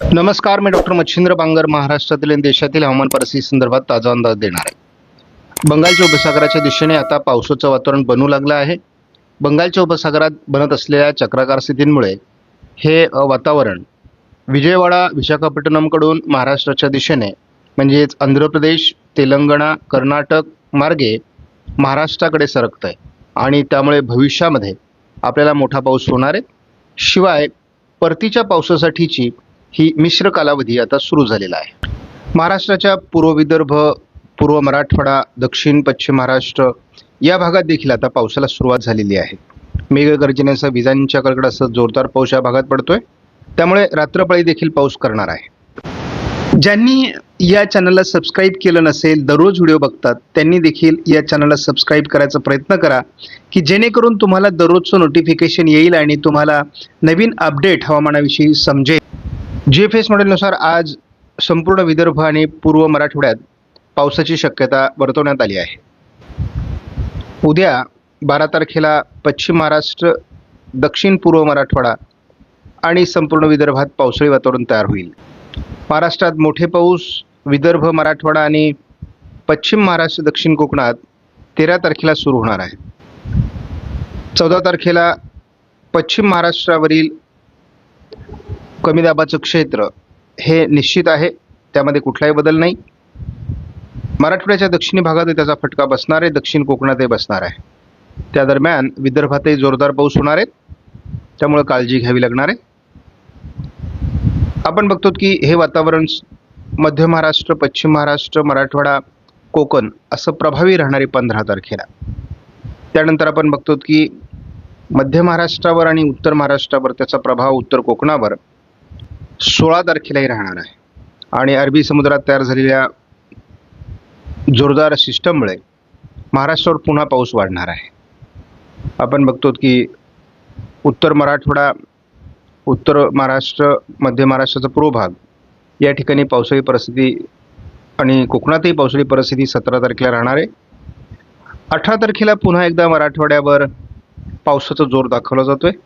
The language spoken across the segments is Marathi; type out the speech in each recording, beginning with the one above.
नमस्कार मी डॉक्टर मच्छिंद्र बांगर महाराष्ट्रातील आणि देशातील हवामान परिस्थिती संदर्भात ताजा अंदाज देणार आहे. बंगालच्या उपसागराच्या दिशेने आता पावसाचं वातावरण बनू लागलं आहे. बंगालच्या उपसागरात बनत असलेल्या चक्राकार स्थितींमुळे हे वातावरण विजयवाडा विशाखापट्टणमकडून महाराष्ट्राच्या दिशेने म्हणजेच आंध्र प्रदेश तेलंगणा कर्नाटक मार्गे महाराष्ट्राकडे सरकत आहे आणि त्यामुळे भविष्यामध्ये आपल्याला मोठा पाऊस होणार आहे. शिवाय परतीच्या पावसासाठीची ही मिश्र कालावधी आता सुरू झालेला आहे. महाराष्ट्राच्या पूर्व विदर्भ पूर्व मराठवाडा दक्षिण पश्चिम महाराष्ट्र या भागात देखील आता पावसाला सुरुवात झालेली आहे. मेघगर्जनेसह विजांच्या कडकडासह जोरदार पाऊस या भागात पडतोय. त्यामुळे रात्रपाळी देखील पाऊस करणार आहे. ज्यांनी या चॅनलला सबस्क्राईब केलं नसेल दररोज व्हिडिओ बघतात त्यांनी देखील या चॅनलला सबस्क्राईब करायचा प्रयत्न करा की जेणेकरून तुम्हाला दररोजचं नोटिफिकेशन येईल आणि तुम्हाला नवीन अपडेट हवामानाविषयी समजेल. जी एफ एस मॉडेलनुसार आज संपूर्ण विदर्भ आणि पूर्व मराठवाड्यात पावसाची शक्यता वर्तवण्यात आली आहे. उद्या बारा तारखेला पश्चिम महाराष्ट्र दक्षिण पूर्व मराठवाडा आणि संपूर्ण विदर्भात पावसाळी वातावरण तयार होईल. महाराष्ट्रात मोठे पाऊस विदर्भ मराठवाडा आणि पश्चिम महाराष्ट्र दक्षिण कोकणात तेरा तारखेला सुरू होणार आहे. चौदा तारखेला पश्चिम महाराष्ट्रावरील कमी दाबाचं क्षेत्र हे निश्चित आहे. त्यामध्ये कुठलाही बदल नाही. मराठवाड्याच्या दक्षिणी भागातही त्याचा फटका बसणार आहे. दक्षिण कोकणातही बसणार आहे. त्या दरम्यान विदर्भातही जोरदार पाऊस होणार आहे. त्यामुळे काळजी घ्यावी लागणार आहे. आपण बघतो की हे वातावरण मध्य महाराष्ट्र पश्चिम महाराष्ट्र मराठवाडा कोकण असं प्रभावी राहणारे पंधरा तारखेला. त्यानंतर आपण बघतो की मध्य महाराष्ट्रावर आणि उत्तर महाराष्ट्रावर त्याचा प्रभाव उत्तर कोकणावर सोळा तारखेलाही राहणार आहे. आणि अरबी समुद्रात तयार झालेल्या जोरदार सिस्टममुळे महाराष्ट्रावर पुन्हा पाऊस वाढणार आहे. आपण बघतो की उत्तर मराठवाडा उत्तर महाराष्ट्र मध्य महाराष्ट्राचा पूर्व भाग या ठिकाणी पावसाळी परिस्थिती आणि कोकणातही पावसाळी परिस्थिती सतरा तारखेला राहणार आहे. अठरा तारखेला पुन्हा एकदा मराठवाड्यावर पावसाचा जोर दाखवला जातो आहे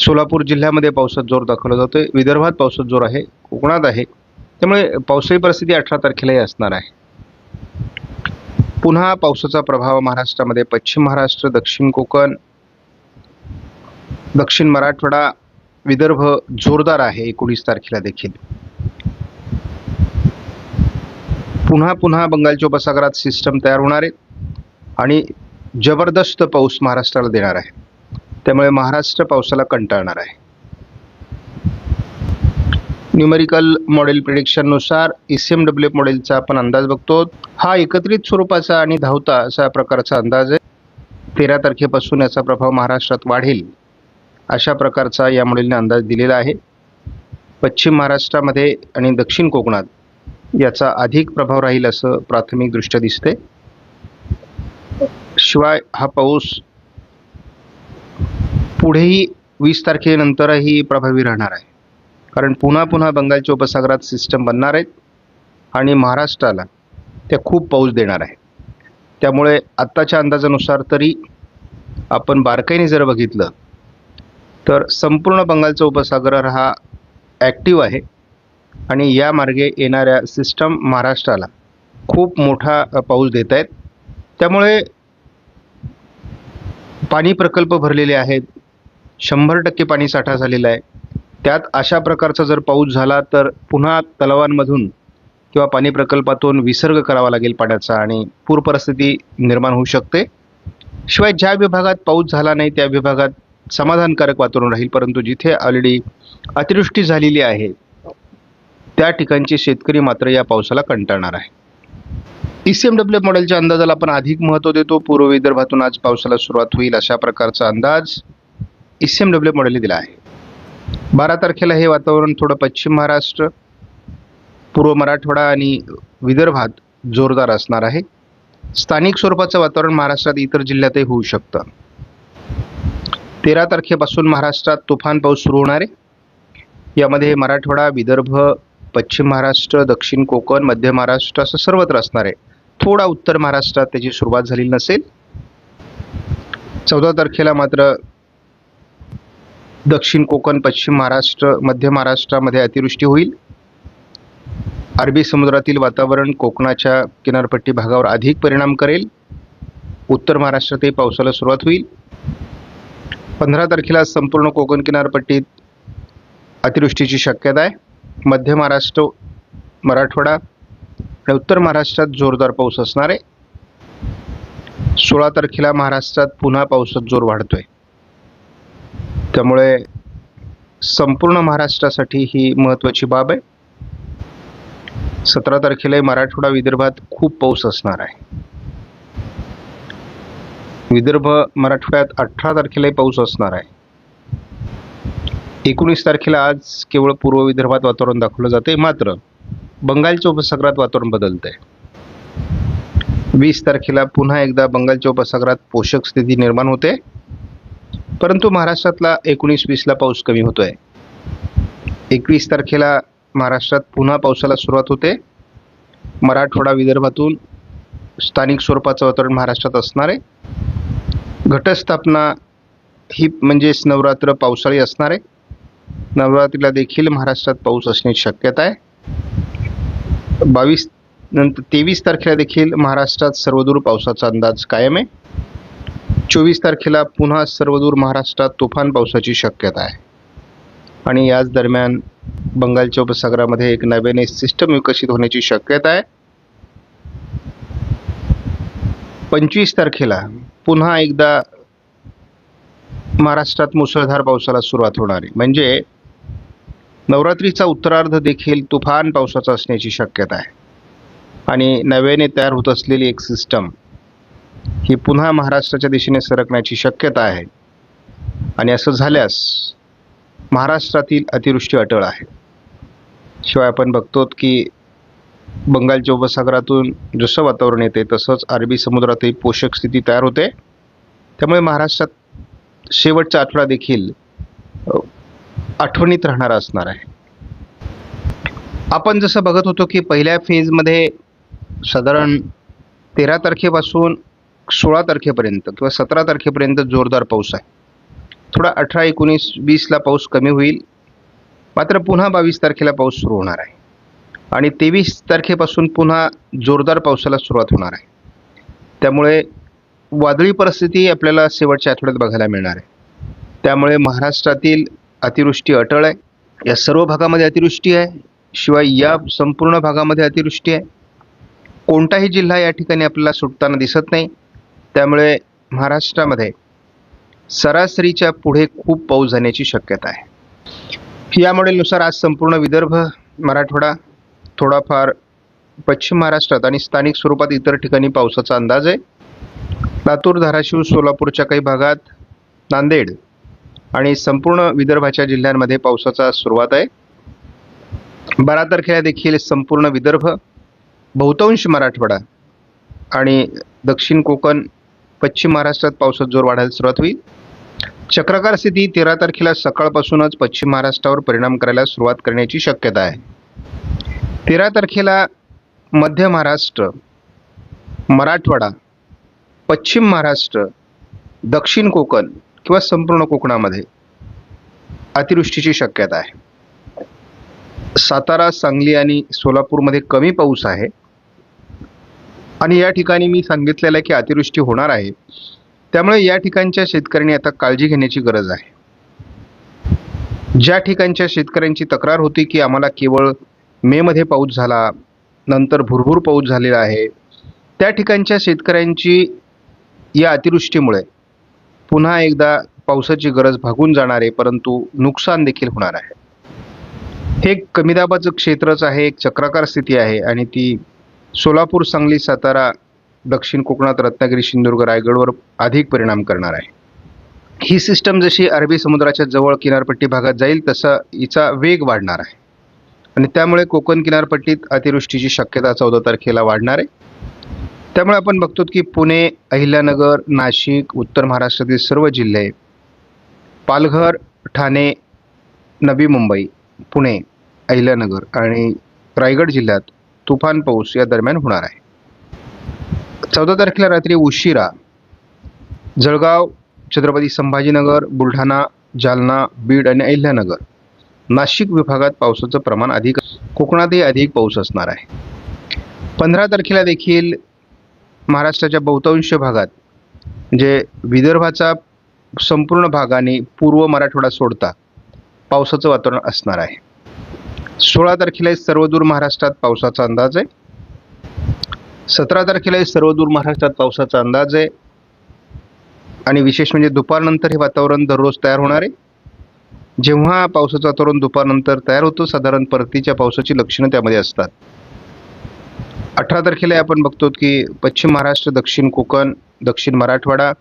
सोलापूर जिल्ह्यामध्ये पावसात जोर दाखवला जातोय. विदर्भात पावसात जोर आहे कोकणात आहे. त्यामुळे पावसाळी परिस्थिती अठरा तारखेलाही असणार आहे. पुन्हा पावसाचा प्रभाव महाराष्ट्रामध्ये पश्चिम महाराष्ट्र दक्षिण कोकण दक्षिण मराठवाडा विदर्भ जोरदार आहे एकोणीस तारखेला देखील. पुन्हा पुन्हा बंगालच्या उपसागरात सिस्टम तयार होणार आहे आणि जबरदस्त पाऊस महाराष्ट्राला देणार आहे. त्यामुळे महाराष्ट्र पावसाला कंटाळणार आहे. न्यूमेरिकल मॉडेल प्रिडिक्शननुसार ई सी एम डब्ल्यू मॉडेलचा आपण अंदाज बघतो. हा एकत्रित स्वरूपाचा आणि धावता असा प्रकारचा अंदाज आहे. तेरा तारखेपासून याचा प्रभाव महाराष्ट्रात वाढेल अशा प्रकारचा या मॉडेलने अंदाज दिलेला आहे. पश्चिम महाराष्ट्रामध्ये आणि दक्षिण कोकणात याचा अधिक प्रभाव राहील असं प्राथमिकदृष्ट्या दिसते शिवाय हा पाऊस पुढेही वीस तारखेनंतरही प्रभावी राहणार आहे. कारण पुन्हा पुन्हा बंगालच्या उपसागरात सिस्टम बनणार आहेत आणि महाराष्ट्राला त्या खूप पाऊस देणार आहे. त्यामुळे आत्ताच्या अंदाजानुसार तरी आपण बारकाईने जर बघितलं तर संपूर्ण बंगालचा उपसागर हा ॲक्टिव्ह आहे आणि या मार्गे येणाऱ्या सिस्टम महाराष्ट्राला खूप मोठा पाऊस देत आहेत त्यामुळे पाणी प्रकल्प भरलेले आहेत शंभर टक्के पाणी साठा झालेला आहे. त्यात अशा प्रकारचा जर पाऊस झाला तर पुन्हा तलावांमधून किंवा पाणी प्रकल्पातून विसर्ग करावा लागेल पाण्याचा आणि पूर परिस्थिती निर्माण होऊ शकते. शिवाय ज्या विभागात पाऊस झाला नाही त्या विभागात समाधानकारक वातावरण राहील. परंतु जिथे ऑलरेडी अतिवृष्टी झालेली आहे त्या ठिकाणचे शेतकरी मात्र या पावसाला कंटाळणार आहे ई सी एम डब्ल्यू मॉडेलच्या अंदाजाला आपण अधिक महत्त्व देतो. पूर्व विदर्भातून आज पावसाला सुरुवात होईल अशा प्रकारचा अंदाज. ई सी एम डब्ल्यू मॉडेलने दिला आहे. बारा तारखेला हे वातावरण थोडं पश्चिम महाराष्ट्र पूर्व मराठवाडा आणि विदर्भात जोरदार असणार आहे. स्थानिक स्वरूपाचं वातावरण महाराष्ट्रात इतर जिल्ह्यातही होऊ शकतं. तेरा तारखेपासून महाराष्ट्रात तुफान पाऊस सुरू होणार आहे. यामध्ये मराठवाडा विदर्भ पश्चिम महाराष्ट्र दक्षिण कोकण मध्य महाराष्ट्र असं सर्वत्र असणार आहे. थोडा उत्तर महाराष्ट्रात त्याची सुरुवात झालेली नसेल. चौदा तारखेला मात्र दक्षिण कोकण पश्चिम महाराष्ट्र मध्य महाराष्ट्रामध्ये अतिवृष्टी होईल. अरबी समुद्रातील वातावरण कोकणाच्या किनारपट्टी भागावर अधिक परिणाम करेल. उत्तर महाराष्ट्रातही पावसाला सुरुवात होईल. पंधरा तारखेला संपूर्ण कोकण किनारपट्टीत अतिवृष्टीची शक्यता आहे. मध्य महाराष्ट्र मराठवाडा आणि उत्तर महाराष्ट्रात जोरदार पाऊस असणार आहे. सोळा तारखेला महाराष्ट्रात पुन्हा पावसात जोर वाढतोय. त्यामुळे संपूर्ण महाराष्ट्रासाठी ही महत्त्वाची बाब आहे. सतरा तारखेला मराठवाडा विदर्भात खूप पाऊस असणार आहे. विदर्भ मराठवाड्यात अठरा तारखेलाही पाऊस असणार आहे. एकोणीस तारखेला आज केवळ पूर्व विदर्भात वातावरण दाखवलं जाते मात्र बंगालच्या उपसागरात वातावरण बदलतंय. वीस तारखेला पुन्हा एकदा बंगालच्या उपसागरात पोषक स्थिती निर्माण होते. परंतु महाराष्ट्रातला एकोणीस वीसला पाऊस कमी होतो आहे एकवीस तारखेला महाराष्ट्रात पुन्हा पावसाला सुरुवात होते. मराठवाडा विदर्भातून स्थानिक स्वरूपाचं वातावरण महाराष्ट्रात असणार आहे. घटस्थापना ही म्हणजेच नवरात्र पावसाळी असणार आहे. नवरात्रीला देखील महाराष्ट्रात पाऊस असण्याची शक्यता आहे. बावीस नंतर तेवीस तारखेला देखील महाराष्ट्रात सर्वदूर पावसाचा अंदाज कायम आहे. चोवीस तारखेला पुन्हा सर्वदूर महाराष्ट्रात तुफान पावसाची शक्यता आहे. आणि याच दरम्यान बंगालच्या उपसागरामध्ये एक नव्याने सिस्टम विकसित होण्याची शक्यता आहे. पंचवीस तारखेला पुन्हा एकदा महाराष्ट्रात मुसळधार पावसाला सुरुवात होणार आहे. म्हणजे नवरात्रीचा उत्तरार्ध देखील तुफान पावसाचा असण्याची शक्यता आहे. आणि नव्याने तयार होत असलेली एक सिस्टम ही पुन्हा महाराष्ट्राच्या दिशेने सरकण्याची शक्यता आहे. आणि असं झाल्यास महाराष्ट्रातील अतिवृष्टी अटळ आहे. शिवाय आपण बघतो की बंगालच्या उपसागरातून जसं वातावरण येते तसंच अरबी समुद्रातही पोषक स्थिती तयार होते. त्यामुळे महाराष्ट्रात शेवटचा आठवडा देखील आठवणीत राहणारा असणार आहे. आपण जसं बघत होतो की पहिल्या फेजमध्ये साधारण तेरा तारखेपासून सोळा तारखेपर्यंत किंवा सतरा तारखेपर्यंत जोरदार पाऊस आहे. थोडा अठरा एकोणीस वीसला पाऊस कमी होईल. मात्र पुन्हा बावीस तारखेला पाऊस सुरू होणार आहे. आणि तेवीस तारखेपासून पुन्हा जोरदार पावसाला सुरुवात होणार आहे. त्यामुळे वादळी परिस्थिती आपल्याला शेवटच्या आठवड्यात बघायला मिळणार आहे. त्यामुळे महाराष्ट्रातील अतिवृष्टी अटळ आहे. या सर्व भागामध्ये अतिवृष्टी आहे. शिवाय या संपूर्ण भागामध्ये अतिवृष्टी आहे. कोणताही जिल्हा या ठिकाणी आपल्याला सुटताना दिसत नाही. त्यामुळे महाराष्ट्रामध्ये सरासरीच्या पुढे खूप पाऊस जाण्याची शक्यता आहे. या मॉडेलनुसार आज संपूर्ण विदर्भ मराठवाडा थोडाफार पश्चिम महाराष्ट्रात आणि स्थानिक स्वरूपात इतर ठिकाणी पावसाचा अंदाज आहे. लातूर धाराशिव सोलापूरच्या काही भागात नांदेड आणि संपूर्ण विदर्भाच्या जिल्ह्यांमध्ये पावसाचा सुरुवात आहे. बारा तारखेला देखील संपूर्ण विदर्भ बहुतांश मराठवाडा आणि दक्षिण कोकण पश्चिम महाराष्ट्रात पावसात जोर वाढायला सुरुवात होईल. चक्राकार स्थिती तेरा तारखेला सकाळपासूनच पश्चिम महाराष्ट्रावर परिणाम करायला सुरुवात करण्याची शक्यता आहे. तेरा तारखेला मध्य महाराष्ट्र मराठवाडा पश्चिम महाराष्ट्र दक्षिण कोकण किंवा संपूर्ण कोकणामध्ये अतिवृष्टीची शक्यता आहे. सातारा सांगली आणि सोलापूरमध्ये कमी पाऊस आहे. आणि या ठिकाणी मी सांगितलेलं आहे की अतिवृष्टी होणार आहे. त्यामुळे या ठिकाणच्या शेतकऱ्यांनी आता काळजी घेण्याची गरज आहे. ज्या ठिकाणच्या शेतकऱ्यांची तक्रार होती की आम्हाला केवळ मेमध्ये पाऊस झाला नंतर भुरभूर पाऊस झालेला आहे त्या ठिकाणच्या शेतकऱ्यांची या अतिवृष्टीमुळे पुन्हा एकदा पावसाची गरज भागून जाणार आहे परंतु नुकसान देखील होणार आहे. हे एक कमी दाबाचं क्षेत्रच आहे एक चक्राकार स्थिती आहे आणि ती सोलापूर सांगली सातारा दक्षिण कोकणात रत्नागिरी सिंधुदुर्ग रायगडवर अधिक परिणाम करणार आहे. ही सिस्टम जशी अरबी समुद्राच्या जवळ किनारपट्टी भागात जाईल तसा हिचा वेग वाढणार आहे. आणि त्यामुळे कोकण किनारपट्टीत अतिवृष्टीची शक्यता चौदा तारखेला वाढणार आहे. त्यामुळे आपण बघतो की पुणे अहिल्यानगर नाशिक उत्तर महाराष्ट्रातील सर्व जिल्हे पालघर ठाणे नवी मुंबई पुणे अहिल्यानगर आणि रायगड जिल्ह्यात तुफान पाऊस या दरम्यान होणार आहे. चौदा तारखेला रात्री उशिरा जळगाव छत्रपती संभाजीनगर बुलढाणा जालना बीड आणि अहिल्यानगर नाशिक विभागात पावसाचं प्रमाण अधिक कोकणातही अधिक पाऊस असणार आहे. पंधरा तारखेला देखील महाराष्ट्राच्या बहुतांश भागात म्हणजे विदर्भाचा संपूर्ण भागाने पूर्व मराठवाडा सोडता पावसाचं वातावरण असणार आहे. सोळा तारखेला सर्वदूर महाराष्ट्रात पावसाचा अंदाज आहे. सतरा तारखेला सर्वदूर महाराष्ट्रात पावसाचा अंदाज आहे. आणि विशेष म्हणजे दुपारनंतर हे वातावरण दररोज तयार होणार आहे. जेव्हा पावसाचं वातावरण दुपारनंतर तयार होतो साधारण परतीच्या पावसाची लक्षणं त्यामध्ये असतात. अठरा तारखेला आपण बघतो की पश्चिम महाराष्ट्र दक्षिण कोकण दक्षिण मराठवाडा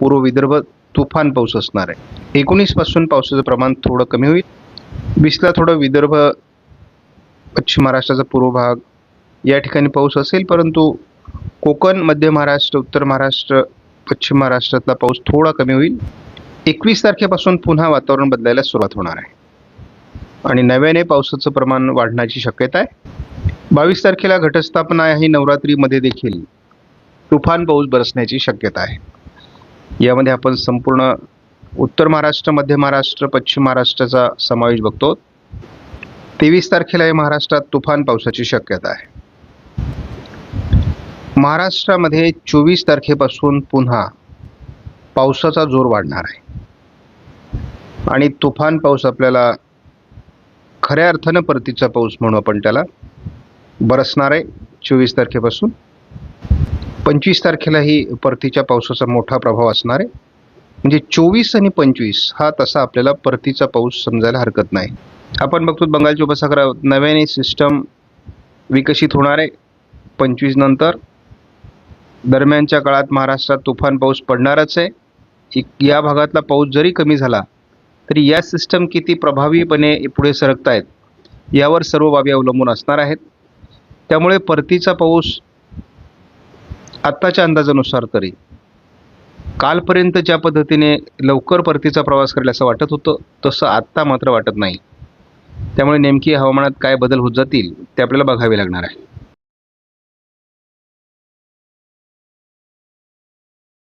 पूर्व विदर्भ तुफान पाऊस असणार आहे. एकोणीसपासून पावसाचं प्रमाण थोडं कमी होईल. वीसला थोडं विदर्भ पश्चिम महाराष्ट्राचा पूर्व भाग या ठिकाणी पाऊस असेल परंतु कोकण मध्य महाराष्ट्र उत्तर महाराष्ट्र पश्चिम महाराष्ट्रातला पाऊस थोडा कमी होईल. एकवीस तारखेपासून पुन्हा वातावरण बदलायला सुरुवात होणार आहे. आणि नव्याने पावसाचं प्रमाण वाढण्याची शक्यता आहे. बावीस तारखेला घटस्थापना ही नवरात्रीमध्ये देखील. तुफान पाऊस बरसण्याची शक्यता आहे. यामध्ये आपण संपूर्ण उत्तर महाराष्ट्र मध्य महाराष्ट्र पश्चिम महाराष्ट्राचा समावेश बघतो. तेवीस तारखेला हे महाराष्ट्रात तुफान पावसाची शक्यता आहे. महाराष्ट्रामध्ये चोवीस तारखेपासून पुन्हा पावसाचा जोर वाढणार आहे. आणि तुफान पाऊस आपल्याला खऱ्या अर्थानं परतीचा पाऊस म्हणू आपण त्याला. बरसणार आहे चोवीस तारखेपासून. पंचवीस तारखेलाही परतीच्या पावसाचा मोठा प्रभाव असणार आहे. म्हणजे चोवीस आणि पंचवीस हा तसा आपल्याला परतीचा पाऊस समजायला हरकत नाही. आपण बघतो बंगालच्या उपसागरात नव्याने सिस्टम विकसित होणार आहे. पंचवीस नंतर दरम्यानच्या काळात महाराष्ट्रात तुफान पाऊस पडणारच आहे. या भागातला पाऊस जरी कमी झाला तरी या सिस्टम किती प्रभावीपणे पुढे सरकत आहेत यावर सर्व बाबी अवलंबून असणार आहेत. त्यामुळे परतीचा पाऊस आत्ताच्या अंदाजानुसार तरी कालपर्यंत ज्या पद्धतीने लवकर परतीचा प्रवास करेल असं वाटत होतं तसं आत्ता मात्र वाटत नाही. त्यामुळे नेमकी हवामानात काय बदल होत जातील ते आपल्याला बघावे लागणार आहे.